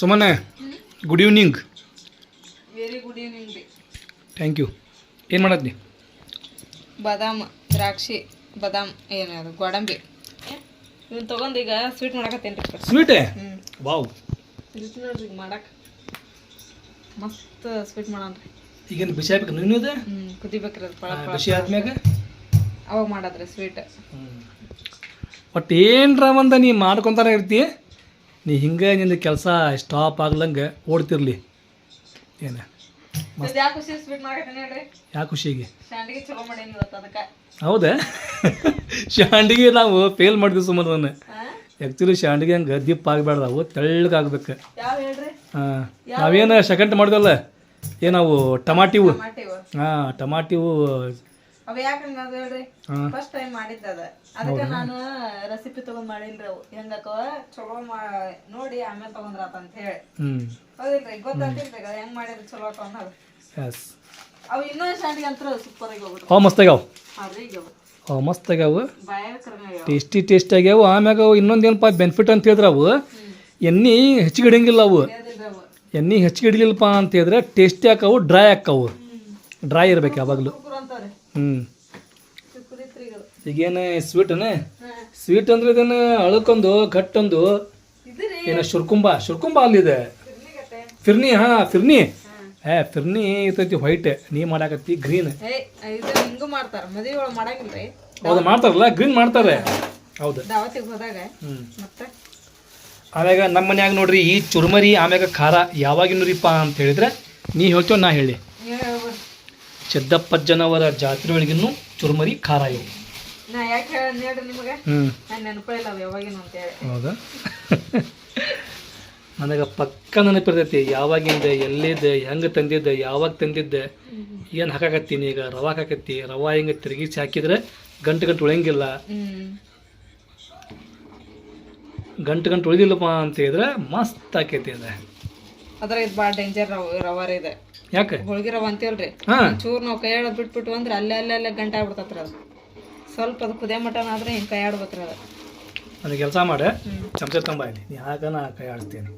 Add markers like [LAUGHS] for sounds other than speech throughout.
ಸುಮನೆ good evening very good evening ರೀ. Thank you ಏನು ಮಾಡತ್ನಿ? ಬಾದಾಮ್ ದ್ರಾಕ್ಷಿ ಬಾದಾಮ್ ಏನು ಅದು ಗೋಡಂಬಿ. ಇದನ್ನ ತಗೊಂಡು ಈಗ ಸ್ವೀಟ್ ಮಾಡಕತ್ತೇನು ರೀ ಸ್ವೀಟೇ ವಾವ್ ನೋಡ್ರಿ ಈಗ ಮಾಡಕ್ಕೆ ಮಸ್ತ್ ಸ್ವೀಟ್ ಮಾಡನ್ರಿ ಈಗೇನು ಬಿಸಿ ಆಗ್ಬೇಕು ನೀನು ಇದೆ ಹ್ಞೂ ಕುದಿಬೇಕ್ರಿ ಅದು ಪಳ ಪಳ ಬಿಸಿ ಆದ್ಮ್ಯಾಗ? ಅವಾಗ ಮಾಡದ್ರಿ ಸ್ವೀಟ್ ಒಟ್ಟು ಏನ್ರ ಒಂದು ನೀ ಮಾಡ್ಕೊತಾನೆ ಇರ್ತಿ? ನೀ ಹಿಂಗೆ ನಿಂದು ಕೆಲಸ ಸ್ಟಾಪ್ ಆಗ್ಲಂಗೆ ಓಡ್ತಿರ್ಲಿ. ಏನು? ಯಾ ಖುಷಿಗೆ? ಹೌದಾ? [LAUGHS] ಶಾಂಡಿಗೆ ನಾವು ಫೇಲ್ ಮಾಡಿದ್ವಿ ಸುಮಾರು ನಾನು ಆ್ಯಕ್ಚುಲಿ ಶಾಂಡಿಗೆ ಹಂಗೆ ದಿಪ್ಪ ಆಗಬೇಡ್ದು ಅವು ತೆಳ್ಳಗಾಗ್ಬೇಕು ಹಾಂ. ನಾವೇನು ಸೆಕೆಂಡ್ ಮಾಡಿದಲ್ಲ? ಏನಾವು ಟಮಾಟಿವು. ಹಾಂ ಟಮಾಟಿವು ಅವ ಯಾಕಂಗ ಹೇಳ್ರಿ? ಫಸ್ಟ್ ಟೈಮ್ ಮಾಡಿದ ಅದ. ಅದಕ್ಕೆ ನಾನು ರೆಸಿಪಿ ತಗೊಂಡ್ ಮಾಡಿಲ್ರಿ ಅವು. ಹೆಂಗಕ್ಕವ ಚಲೋ ನೋಡಿ ಆಮೇಲೆ ತಗೊಂಡ್ರಾತ ಅಂತ ಹೇಳಿ. ಹೌದಿಲ್ರಿ? ಗೊತ್ತಾಗ್ತಿಲ್ರಿ ಅದು ಹೆಂಗ್ ಮಾಡಿದ್ರೆ ಚಲೋ ಅನ್ನೋದು. ಎಸ್ ಅವು ಇನ್ನೊಂದು ಶಾಂಡಿಗೆ ಅಂತ ಸೂಪರ್ ಆಗಿ ಹೋಗ್ಬಿಟ್ಟು ಅವು ಮಸ್ತ್ ಆಗ್ಯಾವ. ಅವು. ಮಸ್ತ್ ಆಗ್ಯಾವ. ಟೇಸ್ಟಿ ಟೇಸ್ಟ್ ಆಗ್ಯಾವ. ಆಮ್ಯಾಗ ಅವು ಇನ್ನೊಂದೇನಪ್ಪ ಬೆನಿಫಿಟ್ ಅಂತ ಹೇಳಿದ್ರೆ ಅವು. ಎಣ್ಣೆ ಹೆಚ್ಚಿಗೆ ಹಿಡಿಯಂಗಿಲ್ಲ ಅವು. ಎಣ್ಣೆ ಹೆಚ್ಚಿಗೆ ಹಿಡಿಲಿಲ್ಲಪ್ಪ ಅಂತ ಹೇಳಿದ್ರೆ ಟೇಸ್ಟಿ ಹಾಕವು ಡ್ರೈ ಹಾಕವು ಡ್ರೈ ಇರ್ಬೇಕು ಯಾವಾಗಲೂ. ಹ್ಞೂ ಈಗೇನು ಸ್ವೀಟನ ಸ್ವೀಟ್ ಅಂದ್ರೆ ಇದನ್ನ ಅಳಕೊಂದು ಕಟ್ಟೊಂದು. ಏನ ಶುರ್ಕುಂಬ? ಶುರ್ಕುಂಬ ಅಲ್ಲಿದೆ. ಫಿರ್ನಿ ಹಾ ಫಿರ್ನಿ. ಏ ಫಿರ್ನಿ ಇರ್ತೈತಿ ವೈಟ್ ನೀ ಮಾಡಾಕತ್ತಿ ಗ್ರೀನ್ ಹೌದು ಮಾಡ್ತಾರಲ್ಲ ಗ್ರೀನ್ ಮಾಡ್ತಾರೆ. ಹೌದು. ಆಮ್ಯಾಗ ನಮ್ಮ ಮನ್ಯಾಗ ನೋಡ್ರಿ ಈ ಚುರ್ಮರಿ ಆಮ್ಯಾಗ ಖಾರ ಯಾವಾಗಿನೂರಿಪ್ಪ ಅಂತ ಹೇಳಿದ್ರೆ ನೀ ಹೇಳ್ತೇವೆ ನಾ ಹೇಳಿ. ನೀವ್ ಹೇಳ್ಬಿಡ್ರಿ ಜಾತ್ರೆ ಒಳಗಿನ್ನು ಚುರುಮರಿ ಖಾರ ಇವು. ನಾ ಯಾಕೆ ಹೇಳ ಹೇಳ್ರಿ ನಿಮಗೆ? ಹ್ಞೂ ನಾನು ನೆನಪಿಲ್ಲ ಅವು ಯಾವಾಗಿನ ಅಂತೇಳಿ ಹೌದಾ? [LAUGHS] ನನಗೆ ಪಕ್ಕ ನೆನಪಿರ್ತೈತಿ ಯಾವಾಗಿಂದ ಎಲ್ಲಿದ್ದೆ ಹೆಂಗೆ ತಂದಿದ್ದೆ ಯಾವಾಗ ತಂದಿದ್ದೆ ಏನು ಹಾಕಾಕತ್ತೀನಿ ಈಗ ರವಾ ಹಾಕತ್ತಿ ರವಾ ಹಿಂಗೆ ತಿರುಗಿಸಿ ಹಾಕಿದ್ರೆ ಗಂಟು ಗಂಟು ಉಳಿಯಂಗಿಲ್ಲ. ಗಂಟು ಗಂಟು ಉಳಿದಿಲ್ಲಪ್ಪ ಅಂತ ಹೇಳಿದ್ರೆ ಮಸ್ತ್ ಆಕೈತಿ ಅದು. ಅದ್ರ ಇದು ಭಾಳ ಡೇಂಜರ್ ರವ ರವಾರ ಇದೆ. ಯಾಕೆ? ಹೋಳ್ಗಿರವ ಅಂತೀವಲ್ರಿ ಚೂರು ನಾವು ಕೈ ಆಡೋದು ಬಿಟ್ಬಿಟ್ಟು ಅಂದ್ರೆ ಅಲ್ಲೇ ಅಲ್ಲೇ ಅಲ್ಲೇ ಗಂಟೆ ಆಗ್ಬಿಡ್ತತ್ರಿ ಅದು. ಸ್ವಲ್ಪ ಅದು ಕುದೇ ಮಟನ್ ಆದ್ರೆ ಹಿಂಗೆ ಕೈ ಆಡ್ಬೇಕ್ರಿ ಅದು. ನನಗೆ ಕೆಲಸ ಮಾಡಿ. ಚಮಚ ತಂಬ ಇಲ್ಲಿ. ನೀ ನಾ ಕೈ ಆಡ್ತೀನಿ.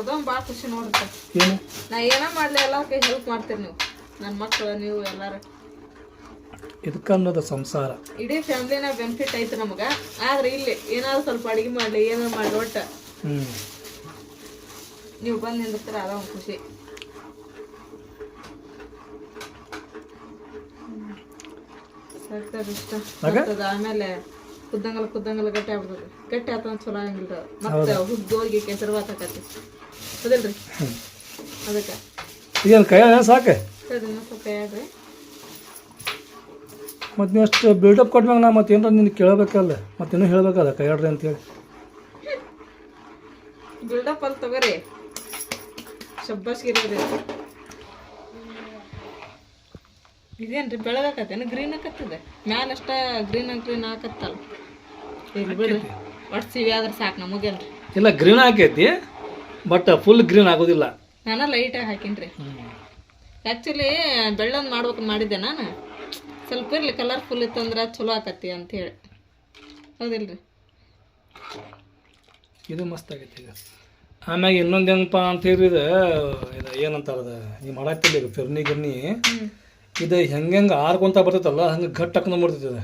ಅದೊಂದು ಭಾಳ ಖುಷಿ ನೋಡುತ್ತೆ ನಾ ಏನೇ ಮಾಡಲಿ ಎಲ್ಲ ಹೆಲ್ಪ್ ಮಾಡ್ತೀರಿ ನೀವು. ನನ್ನ ಮಕ್ಕಳು ನೀವು ಎಲ್ಲಾರು. ಇದಕ್ಕೆ ಅನ್ನೋದು ಸಂಸಾರ. ಇಡೀ ಫ್ಯಾಮಿಲಿನ ಬೆನಿಫಿಟ್ ಐತೆ ನಮಗ. ಆದ್ರೆ ಇಲ್ಲಿ ಏನಾದ್ರು ಸ್ವಲ್ಪ ಅಡಿಗೆ ಮಾಡಲಿ ಏನಾದ್ರು ಮಾಡಿ ಒಟ್ಟ. ಹ್ಞೂ ನೀವು ಬಂದು ನಿಂದಿರ್ತಾರ ಅದ ಒಂದು ಖುಷಿ. ಇಷ್ಟ. ಮತ್ತದು ಆಮೇಲೆ ಕುದ್ದಂಗಲ್ ಕುದ್ದಂಗಲ್ ಗಟ್ಟಿ ಆಗ್ಬಿಡ್ತದೆ. ಗಟ್ಟಿ ಆತ ಚಲೋ ಆಗಂಗಿಲ್ಲ. ಮತ್ತೆ ಹುದ್ದು ಹೋಗಿ ಕೆಸರು ಬಾತಾಕತಿ ಹೌದಿಲ್ರಿ? ಅದಕ್ಕೆ. ಏನು ಕೈ ಸಾಕೆ? ಸ್ವಲ್ಪ ಹೇಳ್ರಿ ಮತ್ತು ನೀವು ಅಷ್ಟು ಬಿಲ್ಡಪ್ ಕೊಟ್ಮ್ಯಾಗ ನಾ ಮತ್ತೆ ಏನಾರ ನಿನ್ನ ಕೇಳಬೇಕಲ್ಲ ಮತ್ತೆ ಇನ್ನೂ ಹೇಳಬೇಕಲ್ಲ ಕೈ ಆಡ್ರಿ ಅಂತೇಳಿ ಬಿಲ್ಡಪ್ ಅಲ್ಲಿ ತಗೋರಿ. ಶಬ್ಬಾಸ್ಗಿರಿ ಇದೇನ್ರಿ ಬೆಳಗಾಕತ್ತೇನು ಗ್ರೀನ್ ಆಕತ್ತಿದೆ? ಮ್ಯಾಲ ಅಷ್ಟ ಗ್ರೀನ್ ಗ್ರೀನ್ ಆಕತ್ತಲ್ಲ. ಇಲ್ಲಿ ಬಿಡ್ರಿ ಒಟ್ಟು ಸಿವಿ ಆದ್ರೆ ಸಾಕು ನಮಗೇನ್ರಿ. ಇಲ್ಲ ಗ್ರೀನ್ ಆಕೈತಿ ಬಟ್ ಫುಲ್ ಗ್ರೀನ್ ಆಗೋದಿಲ್ಲ. ನಾನು ಲೈಟಾಗಿ ಹಾಕಿನ್ರಿ. ಆ್ಯಕ್ಚುಲಿ ಬೆಳ್ಳೊಂದು ಮಾಡ್ಬೇಕು ಮಾಡಿದ್ದೆ ನಾನು. ಸ್ವಲ್ಪ ಇರಲಿ ಕಲರ್ಫುಲ್ ಇತ್ತಂದ್ರೆ ಚಲೋ ಆಕತಿ ಅಂತೇಳಿ ರೀ ಇದು ಮಸ್ತ್ ಆಗೈತಿ ಈಗ ಆಮ್ಯಾಗ ಇನ್ನೊಂದು ಏನಪ್ಪ ಅಂತ ಹೇಳಿದ್ರೆ ಇದು ಏನಂತಾರದ ನೀವು ಮಾಡಾಕ್ತಿಲ್ಲ ಈಗ ಫಿರ್ನಿ ಗಿರ್ನಿ. ಇದು ಹೆಂಗೆ ಹೆಂಗೆ ಆರ್ಕೊಂತ ಬರ್ತೈತಲ್ಲ ಹಂಗೆ ಗಟ್ ಹಾಕೊಂಡು ಬರ್ತೈತಿ ಅದು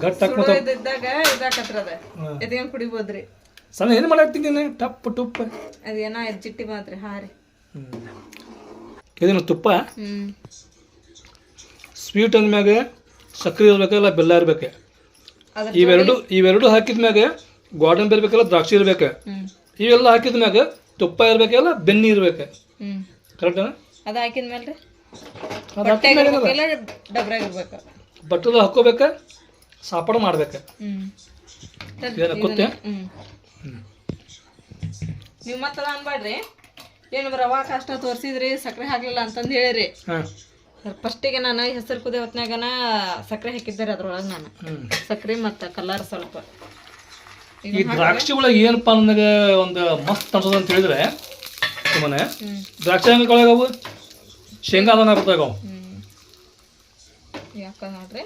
ಗಟ್ ಹಾಕೊಂತ ಇದ್ದಾಗ ಇದಾಕತ್ರದ ಹಾ. ಎದ್ಕೊಂಡ್ ಕುಡಿಬೋದ್ರಿ? ಸಣ್ಣ ಏನು ಮಾಡಾಕ್ತಿದ್ದೀನಿ ಟಪ್ ಟುಪ್. ಅದೇನೋ ಜಿಟ್ಟಿ ಮಾತ್ರ ಹಾರಿ ಇದೇನು ತುಪ್ಪ? ಸ್ವೀಟ್ ಅಂದ್ಮ್ಯಾಗ ಸಕ್ಕರೆ ಇರ್ಬೇಕಲ್ಲ ಬೆಲ್ಲ ಇರಬೇಕು. ಇವೆರಡು ಇವೆರಡು ಇವೆರಡು ಹಾಕಿದ್ಮ್ಯಾಗ ಗೋಡಂಬಿ ಇರ್ಬೇಕಲ್ಲ ದ್ರಾಕ್ಷಿ ಇರಬೇಕು. ಇವೆಲ್ಲ ಹಾಕಿದ ಹಾಕಿದ್ಮ್ಯಾಗ ತುಪ್ಪ ಇರ್ಬೇಕಲ್ಲ ಬೆನ್ನಿ ಇರ್ಬೇಕು. ಕರೆಕ್ಟ್ ಅದ ಬಟ್ಟದ ಹಾಕೋಬೇಕ ಸಾಪಾಡ ಮಾಡ್ಬೇಕು. ನೀವು ಮತ್ತದ ಅನ್ಬೇಡ್ರಿ ಏನು ರವಾ ಕಷ್ಟ ತೋರಿಸಿದ್ರಿ ಸಕ್ಕರೆ ಹಾಕ್ಲಿಲ್ಲ ಅಂತಂದು ಹೇಳಿರಿ. ಹಾಂ. ಫಸ್ಟಿಗೆ ನಾನು ಹೆಸರು ಕುದಿ ಹೊತ್ನಾಗನ ಸಕ್ಕರೆ ರೀ ಅದ್ರೊಳಗೆ ನಾನು. ಸಕ್ಕರೆ ಮತ್ತು ಕಲರ್ ಸ್ವಲ್ಪ. ಈ ದ್ರಾಕ್ಷಿ ಒಳಗೆ ಏನಪ್ಪ ನನಗೆ ಒಂದು ಮಸ್ತ್ ಅನ್ಸೋದು ಅಂತ ಹೇಳಿದ್ರೆ ಸುಮ್ಮನೆ ದ್ರಾಕ್ಷಿ ಹೆಂಗೆ ಕೊಳಗವು ಶೇಂಗಾ ಅದನ್ನ ಬರ್ತಾಗ ಅವು ಯಾಕ ನೋಡ್ರಿ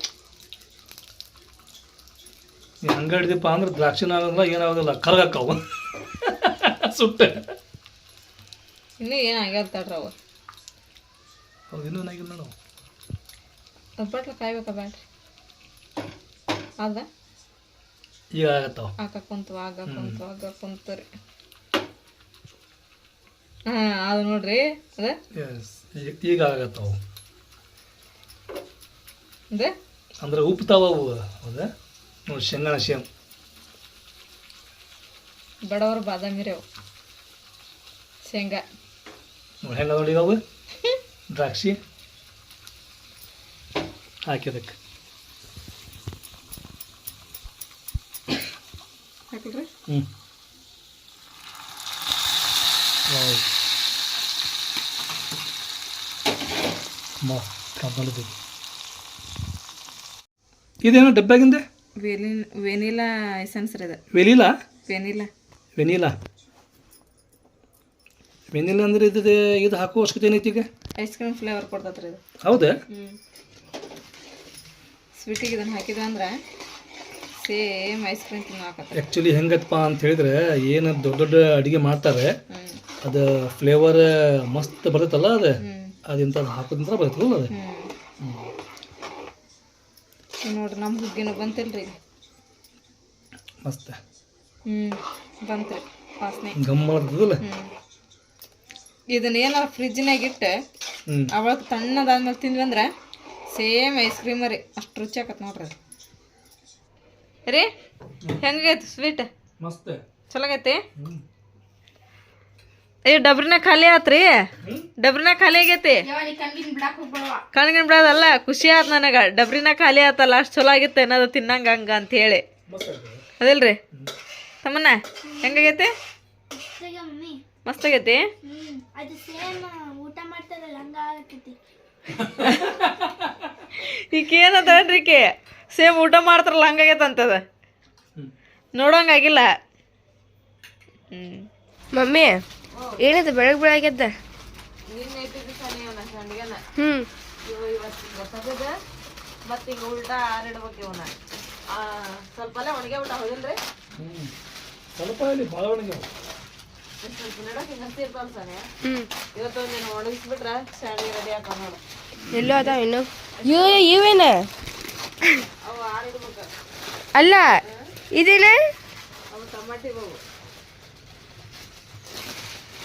ಹಂಗೆ ಹಿಡ್ದಿಪ್ಪ ಅಂದ್ರೆ ದ್ರಾಕ್ಷಿನ ಆಗೋದಿಲ್ಲ ಏನಾಗೋದಿಲ್ಲ ಕರ್ಗಕ್ಕವು [LAUGHS] ಸುಟ್ಟೆ. ಇನ್ನೂ ಏನು ಆಗ್ಯಾವ ತಡ್ರಿ ಅವು. ಹೌದು ಇನ್ನೂ ಏನಾಗಿಲ್ಲ ನೋಡು. ಬಟ್ಲು ಕಾಯ್ಬೇಕ ಬ್ಯಾಟ್ರಿ ಅದ ಈಗ ಆಗತ್ತವ. ಆಗ ಕುಂತು ಆಗ ಕುಂತು ಆಗ ಕುಂತು ರೀ ಹಾಂ ಅದು ನೋಡ್ರಿ ಅದ? ಎಸ್ ಈಗ ಆಗತ್ತವ. ಅಂದ್ರೆ? ಅಂದ್ರೆ ಉಪ್ತಾವ ಅವು ಹೌದಾ ನೋಡಿ ಶೇಂಗಾನ ಶೇಮ್ ಬಡವರು ಬಾದಾಮಿ ರೀ ಅವು. ಶೇಂಗಾ. ನೋಡಿ ಹೆಂಗ ನೋಡಿ ಅವು? ದ್ರಾಕ್ಷಿ ಹಾಕಿದಕ್ಕೆ ಅದಕ್ಕೆ ಹ್ಞೂ ಕಬ್ಬಲದು ಇದೇನೋ ಡಬ್ಬ್ಯಾಗಿಂದೆ ವೆನಿಲ್ ವೆನಿಲಾ ಎಸೆನ್ಸ್ ರೀ ಅದು ವೆನಿಲಾ ವೆನಿಲಾ ವೆನಿಲಾ ವೆನಿಲಾ ಅಂದ್ರೆ ಇದು ಇದು ಹಾಕೋ ಅವಶ್ಯಕತೆ ಏನೈತಿ ಈಗ ಐಸ್ ಕ್ರೀಮ್ ಫ್ಲೇವರ್ ಕೊಡ್ತತ್ರಿ ಇದು ಹೌದು? ಹ್ಞೂ ಸ್ವೀಟಿಗೆ ಇದನ್ನು ಹಾಕಿದ ಅಂದ್ರೆ ಸೇಮ್ ಐಸ್ ಕ್ರೀಮ್ ತಿನ್ನೋ ಹಾಕತ್ತೆ ಆ್ಯಕ್ಚುಲಿ ಹೆಂಗತ್ತಪ್ಪ ಅಂತ ಹೇಳಿದ್ರೆ ಏನು ದೊಡ್ಡ ದೊಡ್ಡ ಅಡುಗೆ ಮಾಡ್ತಾರೆ ಅದು ಫ್ಲೇವರ್ ಮಸ್ತ್ ಬರ್ತೈತಲ್ಲ ಅದು ಅದಿಂತ ಅದು ಬರುತ್ತಲ್ಲ ಅದು. ನೋಡ್ರಿ ನಮ್ಮ ಹುಗ್ಗಿನೂ ಬಂತಿಲ್ರಿ. ಮಸ್ತ್. ಹ್ಞೂ ಬಂತ್ರಿ. ವಾಸನೆ. ಗಮ್ಮ ಬರ್ತದಲ್ಲ ಹ್ಞೂ ಇದನ್ನ ಏನಾರ ಫ್ರಿಜ್ನಾಗ ಇಟ್ಟು ಅವತ್ತು ಅವಾಗ ತಣ್ಣದಾದ್ಮೇಲೆ ತಿಂದ್ವಿ ಅಂದ್ರೆ ಸೇಮ್ ಐಸ್ ಕ್ರೀಮ್ ರೀ. ಅಷ್ಟು ರುಚಿ ಆಕತ್ ನೋಡ್ರಿ ಅದು. ರೀ ಹೆಂಗೈತಿ ಸ್ವೀಟ್ ಚಲೋಗೈತಿ ಚಲೋ ಆಗೈತಿ ಹ್ಞೂ ಏ ಡಬ್ರಿನ ಖಾಲಿ ಆತ್ರಿ? ಡಬ್ರಿನ ಖಾಲಿ ಆಗೈತಿ? ಕಣ್ಗಿನ ಬಿಡೋದಲ್ಲ ಖುಷಿ ಆತ್ ನನಗೆ. ಡಬ್ರಿನ ಖಾಲಿ ಆತಲ್ಲ ಅಷ್ಟು ಚಲೋ ಆಗಿತ್ತು ಏನಾದ್ರು ತಿನ್ನಂಗ ಹಂಗ ಅಂತ ಹೇಳಿ. ಅದಿಲ್ರಿ? ತಮ್ಮನ್ನ ಹೆಂಗಾಗೈತಿ ಮಮ್ಮಿ ಮಸ್ತ್ ಆಗೈತಿ ಹ್ಮ್ ಅದು ಸೇಮ್ [LAUGHS] ಊಟ ಮಾಡ್ತಾರಲ್ಲ ಹಂಗ ಆಗತ್ತೈತಿ ಈಕೆ ಏನದನ್ರಿ ಈಕೆ ಸೇಮ್ ಊಟ ಮಾಡ್ತಾರಲ್ಲ ಹಂಗಾಗೈತಂತದ. ನೋಡೋಂಗಾಗಿಲ್ಲ ಹ್ಞೂ ಮಮ್ಮಿ ಏನಿದೆ ಬೆಳಗ್ಗೆ ಬೆಳಗ್ಗೆದ್ದ ಹ್ಮ್. ಮತ್ತೆ ಈಗ ಉಲ್ಟಾ ಆರಿಡ್ಬೇಕು ಇವನ. ಸ್ವಲ್ಪ ಅಲ್ಲೇ ಒಣಗೆ ಊಟ ಹೋಗಿಲ್ರಿ? ಹ್ಞೂ ಸ್ವಲ್ಪ ಇಲ್ಲಿ ಭಾಳ ಒಣಗ್ಯಾವ. ಸ್ವಲ್ಪ ರೆಡಿ ಎಲ್ಲೋ ಅದಾವ ಇನ್ನು? ಇವ ಇವೇನ? ಅವು ಅಲ್ಲ ಇದಿಲ್ಲ ಅವು ಬಾವು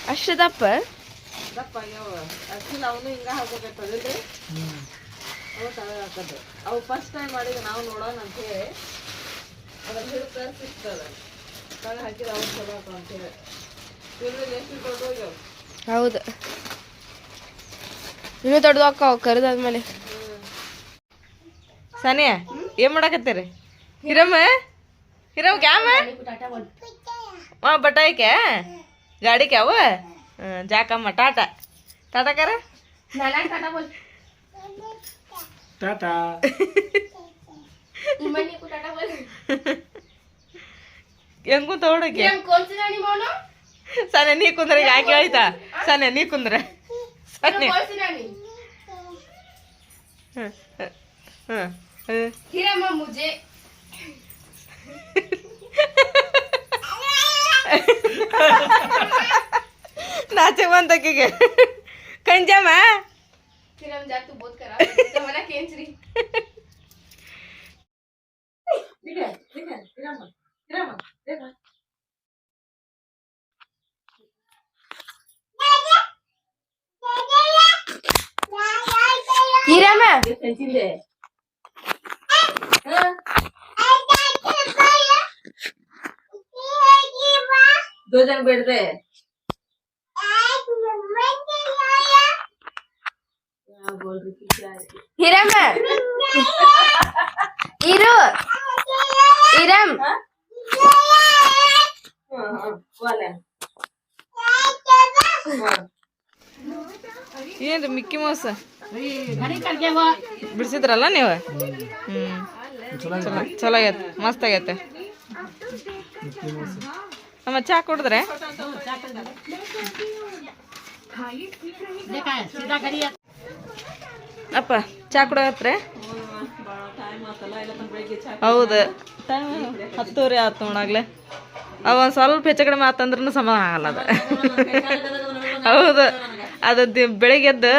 ಅಷ್ಟು ದಪ್ಪ? ದಪ್ಪ ಅವನು ಹಿಂಗ ಹಾಕೋಬೇಕು ಅದಿಲ್ರಿ ಅವು ಫಸ್ಟ್ ಟೈಮ್ ಮಾಡಿದ ನಾವು ನೋಡೋಣ ಅಂತ ಹೇಳಿ ಅದ್ರ ಹಿಡಿತ ಸಿಗ್ತದ ಹಾಕಿದ್ರೆ ಅವು ಚಲೋ ಹಾಕೋ ಅಂತ ಹೌದು. ಇನ್ನೂ ದೊಡ್ಡದು ಅಕ್ಕ ಕರೆದಾದ್ಮೇಲೆ. ಸನಿಯ ಏನ್ ಮಾಡಾಕತ್ತೀರಿ? ಹಿರಮ್ಮ? ಹಿರಮ್ ಕ್ಯಾಮ? ಹಾ ಬಟಾಯಿಕೆ? ಗಾಡಿ ಕ್ಯಾವ ಜಾಕಮ್ಮ ಟಾಟಾ. ಟಾಟಾ ಕರ? ಟಾಟಾ. ಹೆಂಗೂ ಕುಂತ ಸಾನೆ ನೀ ಕುಂದ್ರೆ ಯಾಕೆ ಹೇಳ್ತಾ? ಆಯ್ತಾ ಸಾನೆ ನೀ ಕುಂದ್ರ. ಹ್ಮ್ ನಾಚೆ ಬಂತಕ್ಕಿಗೆ ಕಂಜಮ್ಮ? పెంచిందే దోజన పెడితే. हिरम इरु इरम ఏంటి మిక్కీ మోసా? ಬಿಡಿಸಿದ್ರಲ್ಲ ನೀವು? ಹ್ಮ್. ಚಲೋ ಚಲೋ ಆಗೈತೆ. ಮಸ್ತ್ ಆಗೈತೆ. ನಮ್ಮ ಚಾ ಕುಡಿದ್ರೆ? ಅಪ್ಪ ಚಾ ಕುಡಿಯತ್ರೆ ಹೌದ ಇಲ್ಲ ತಮ್ಮ ಬೆಳಿಗ್ಗೆ ಚಾ ಹೌದು. ಟೈಮ್ ಹತ್ತುವರೆ ಆತು ನೋಡಾಗ್ಲೆ ಅವ ಒಂದು ಸ್ವಲ್ಪ ಹೆಚ್ಚು ಕಡಿಮೆ ಆತಂದ್ರೂ ಸಮಾಧಾನ ಆಗಲ್ಲ ಅದು. ಹೌದು. ಅದು ಬೆಳಿಗ್ಗೆದ್ದು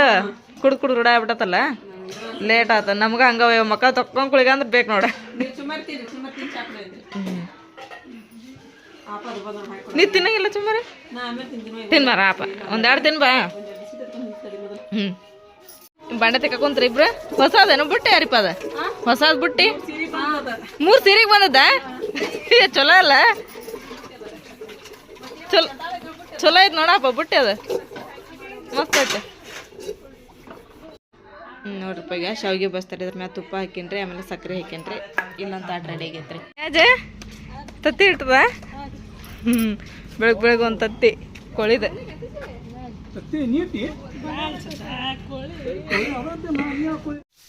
ಕುಡ್ದು ಕುಡ್ದು ರೂಢ ಆಗ್ಬಿಟ್ಟತಲ್ಲ ಲೇಟ್ ಆತ. ನಮ್ಗೆ ಹಂಗ ಮಕ್ಕಳು ತಕ್ಕೊಂಡ್ ಕುಳಿಗ ಅಂದ್ರೆ ಬೇಕು ನೋಡ. ನೀ ತಿನ್ನಂಗಿಲ್ಲ ತಿಂತೀನಿ ತಿನ್ಬಾರ ಆಪ. ಒಂದೆರಡು ತಿನ್ ಬಾ. ಹ್ಮ್. ಬಂಡೆ ತೆಕ್ಕ ಕುಂತ್ರಿ ಇಬ್ರು? ಹೊಸದೇನು ಬುಟ್ಟಿ ಯಾರಿಪ್ಪ ಅದ? ಹೊಸದ್ ಬುಟ್ಟಿ? ಮೂರ್ ಸೀರೆಗೆ ಬಂದದ. ಚಲೋ ಅಲ್ಲ. ಚಲೋ ಚಲೋ ಐತ್ ನೋಡಪ್ಪ ಬುಟ್ಟಿ ಅದ. ಮಸ್ತ್ ಐತೆ. ಹ್ಮ್ ರೂಪಾಯಿಗೆ ಈಗ ಶಾವಿಗೆ ಬಸ್ತಾರೆ ಇದ್ರ ಮ್ಯಾಲ ತುಪ್ಪ ಹಾಕಿನ್ರಿ ಆಮೇಲೆ ಸಕ್ಕರೆ ಹಾಕಿನ್ರಿ. ಇಲ್ಲೊಂದು ಆಟ ರೆಡಿ ಆಗೈತ್ರಿ. ಯಾಜೆ ತತ್ತಿ ಇರ್ತದ ಹ್ಮ್ ಬೆಳಗ್ ಬೆಳಗ್ಗೆ ಒಂದು ತತ್ತಿ ಕೊಳಿದ.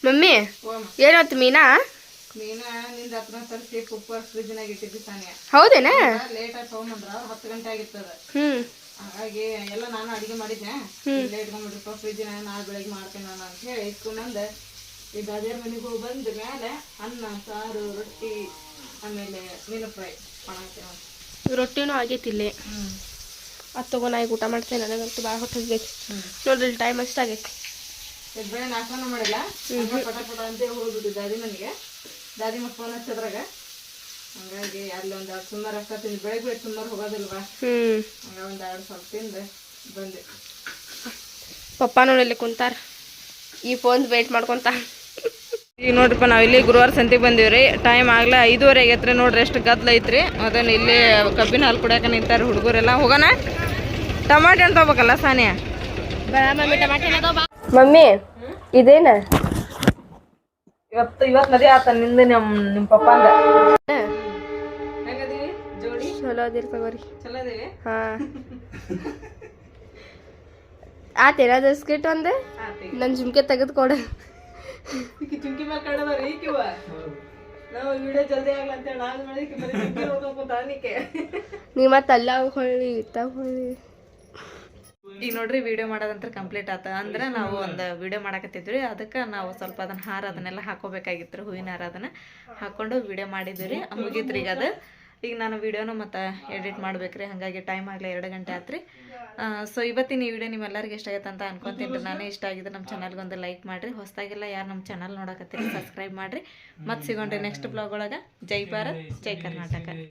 ಮಮ್ಮಿ ಏನಾಯ್ತು ಮೀನಾ? ಹೌದೇನಾ? ಲೇಟ್ ಆಗಿ ತಗೊಂಡ್ರ ಹತ್ತು ಗಂಟೆ ಆಗಿರ್ತದ. ಹ್ಮ್. ಹಾಗಾಗಿ ಎಲ್ಲ ನಾನು ಅಡುಗೆ ಮಾಡಿದ್ದೆ. ಇಲ್ಲೇ ಇಟ್ಕೊಂಡ್ಬಿಟ್ರಪ್ಪ ಫ್ರಿಜ್ನ ನಾಳೆ ಬೆಳಗ್ಗೆ ಮಾಡ್ತೇನೆ ನಾನು ಅಂತ ಹೇಳಿ ಇಟ್ಕೊಂಡಂದು ಈ ದಾದಿಯರ ಮನೆಗೆ ಹೋಗಿ ಬಂದ ಮೇಲೆ ಅನ್ನ ಸಾರು ರೊಟ್ಟಿ ಆಮೇಲೆ ಮೀನು ಫ್ರೈ ಮಾಡಾಕ್ತೇನೆ ರೊಟ್ಟಿನೂ ಆಗೈತಿ ಇಲ್ಲಿ. ಅದು ನಾ ಈಗ ಊಟ ಮಾಡ್ತೇನೆ. ನನಗಂತೂ ಭಾಳ ಹೊಟ್ಟೆ ಆಗೈತಿ ನೋಡ್ರಿ ಟೈಮ್ ಅಷ್ಟಾಗೈತಿ ಈಗ ಬೆಳೆ ನಾಷ್ಟನ ಮಾಡಿಲ್ಲ. ಪಟ ಪಟ ಅಂತ ಹೋಗ್ಬಿಟ್ಟು ದಾದಿ ನನಗೆ ದಾದಿ ಮಕ್ಕಳು ಹಚ್ಚದ್ರಾಗ ಹಂಗಾಗಿ ಅಲ್ಲಿ ಒಂದು ಎರಡು ಸುಮಾರು ಅಷ್ಟ ತಿಂದು ಬೆಳಗ್ಗೆ ಬೆಳಗ್ಗೆ ಸುಮಾರು ಹೋಗೋದಿಲ್ವಾ? ಹಂಗ ಒಂದು ಎರಡು ಸ್ವಲ್ಪ ತಿಂದು ಬಂದೆ. ಪಪ್ಪ ನೋಡಿ ಕುಂತಾರ? ಈ ಫೋನ್ ವೇಟ್ ಮಾಡ್ಕೊಂತ. ಈಗ ನೋಡ್ರಿಪ್ಪ ನಾವು ಇಲ್ಲಿ ಗುರುವಾರ ಸಂತಿಗೆ ರೀ ಟೈಮ್ ಆಗ್ಲೇ ಐದುವರೆ ಆಗೈತ್ರಿ ನೋಡ್ರಿ ಎಷ್ಟು ಗದ್ಲ ಐತ್ರಿ. ಅದನ್ನ ಇಲ್ಲಿ ಕಬ್ಬಿನ ಹಾಲು ಕುಡಿಯಾಕ ನಿಂತಾರ ಹುಡುಗರೆಲ್ಲ. ಹೋಗೋಣ? ಟಮಾಟೆ ಅಂತ ಹೋಗ್ಬೇಕಲ್ಲ ಸಾನಿಯಾ? ಮಮ್ಮಿ ಇದೇನ? ಇವತ್ತು ಇವತ್ತು ಮದುವೆ ಆತ ನಿಂದ ನಮ್ಮ ನಿಮ್ಮ ಪಪ್ಪಂದ. ಹೆಂಗದೀವಿ? ಜೋಡಿ? ಚಲೋ ಅದಿರ್ ತಗೋರಿ. ಚಲೋ ಅದೀವಿ ಹಾ. ಆತೇನ ಸ್ಕಿಟ್ ಒಂದು. ನನ್ನ ಜುಮ್ಕೆ ತೆಗೆದು ಕೊಡು. ಈಕಿ ಚುಂಕಿ ಮೇಲೆ ಕಡದವ್ರಿ ಈಕಿವ. ನಾವು ವಿಡಿಯೋ ಜಲ್ದಿ ಆಗ್ಲ ಅಂತ ಹೇಳಿ ನಾನು ಮಾಡಿ ಈಕಿ ಬರೀ ಚುಂಕಿ ನೋಡ್ಕೊಂತ ನೀ ಮತ್ತೆ ಅಲ್ಲ ಹೊಳ್ಳಿ ಇತ್ತ ಹೊಳ್ಳಿ. ಈಗ ನೋಡ್ರಿ ವಿಡಿಯೋ ಮಾಡೋದಂತ್ರ ಕಂಪ್ಲೀಟ್ ಆತ. ಅಂದ್ರೆ ನಾವು ಒಂದು ವಿಡಿಯೋ ಮಾಡಕತ್ತಿದ್ವಿ ಅದಕ್ಕೆ ನಾವು ಸ್ವಲ್ಪ ಅದನ್ನ ಹಾರ ಅದನ್ನೆಲ್ಲ ಹಾಕೋಬೇಕಾಗಿತ್ತು ಹೂವಿನ ಹಾರ ಅದನ್ನ ಹಾಕೊಂಡು ವಿಡಿಯೋ ಮಾಡಿದ್ವಿ ರೀ ಮುಗೀತ್ರಿ ಈಗ ಅದು. ಈಗ ನಾನು ವಿಡಿಯೋನು ಮತ್ತು ಎಡಿಟ್ ಮಾಡ್ಬೇಕ್ರಿ. ಹಾಗಾಗಿ ಟೈಮ್ ಆಗಲಿ ಎರಡು ಗಂಟೆ ಆತ್ರಿ. ಸೊ ಇವತ್ತಿನ ಈ ವಿಡಿಯೋ ನಿಮ್ಮೆಲ್ಲರಿಗೆ ಇಷ್ಟ ಆಗುತ್ತೆ ಅಂತ ಅನ್ಕೊಂತೀನಿ ನಾನೇ ಇಷ್ಟ ಆಗಿದೆ ನಮ್ಮ ಚಾನಲ್ಗೆ ಒಂದು ಲೈಕ್ ಮಾಡಿರಿ. ಹೊಸದಾಗೆಲ್ಲ ಯಾರು ನಮ್ಮ ಚಾನಲ್ ನೋಡಕತ್ತೀರಿ ಸಬ್ಸ್ಕ್ರೈಬ್ ಮಾಡಿರಿ. ಮತ್ತೆ ಸಿಗೋಣ್ರಿ ನೆಕ್ಸ್ಟ್ ಬ್ಲಾಗ್ ಒಳಗೆ. ಜೈ ಭಾರತ್ ಜೈ ಕರ್ನಾಟಕ.